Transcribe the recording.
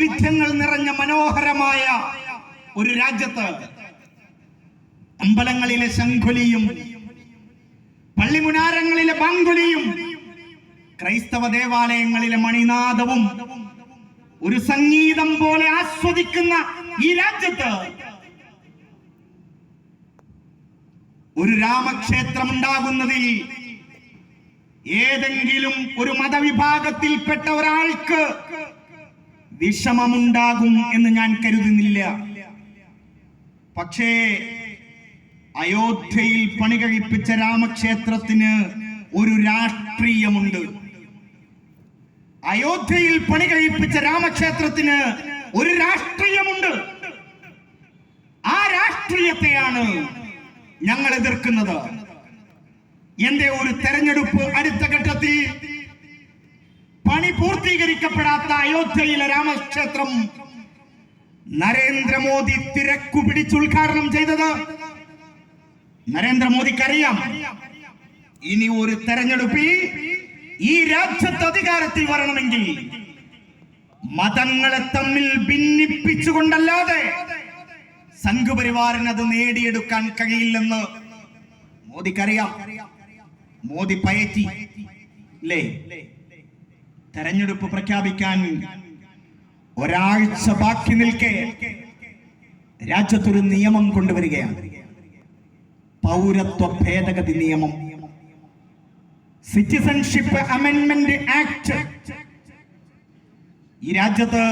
വൈവിധ്യങ്ങൾ നിറഞ്ഞ മനോഹരമായ ഒരു രാജ്യത്ത് അമ്പലങ്ങളിലെ ശംഖുലിയും പള്ളിമുനാരങ്ങളിലെ ബാങ്കുലിയും ക്രൈസ്തവ ദേവാലയങ്ങളിലെ മണിനാദവും ഒരു സംഗീതം പോലെ ആസ്വദിക്കുന്ന ഈ രാജ്യത്ത് ഒരു രാമക്ഷേത്രം ഉണ്ടാകുന്നതിൽ ഏതെങ്കിലും ഒരു മതവിഭാഗത്തിൽപ്പെട്ട ഒരാൾക്ക് വിഷമമുണ്ടാകും എന്ന് ഞാൻ കരുതുന്നില്ല. പക്ഷേ അയോധ്യയിൽ പണി കഴിപ്പിച്ച രാമക്ഷേത്രത്തിന് ഒരു രാഷ്ട്രീയമുണ്ട്. അയോധ്യയിൽ പണി കഴിപ്പിച്ച രാമക്ഷേത്രത്തിന് ഒരു രാഷ്ട്രീയമുണ്ട്. ആ രാഷ്ട്രീയത്തെയാണ് ഞങ്ങൾ എതിർക്കുന്നത്. എന്റെ ഒരു തെരഞ്ഞെടുപ്പ് അടുത്ത ഘട്ടത്തിൽ പണി പൂർത്തീകരിക്കപ്പെടാത്ത അയോധ്യയിലെ രാമക്ഷേത്രം നരേന്ദ്രമോദി തിരക്കു പിടിച്ച് ഉദ്ഘാടനം ചെയ്തത് നരേന്ദ്രമോദിക്കറിയാം. ഇനി ഒരു തെരഞ്ഞെടുപ്പിൽ ഈ രാജ്യത്ത് അധികാരത്തിൽ വരണമെങ്കിൽ മതങ്ങളെ തമ്മിൽ ഭിന്നിപ്പിച്ചുകൊണ്ടല്ലാതെ സംഘപരിവാറിന് അത് നേടിയെടുക്കാൻ കഴിയില്ലെന്ന് മോദിക്കറിയാം. മോദി പയറ്റി. ഇല്ലേ തെരഞ്ഞെടുപ്പ് പ്രഖ്യാപിക്കാൻ ഒരാഴ്ച ബാക്കി നിൽക്കെ രാജ്യത്തൊരു നിയമം കൊണ്ടുവരികയാണ്. പൗരത്വ ഭേദഗതി നിയമം. Citizenship amendment act. ഈ രാജ്യത്ത്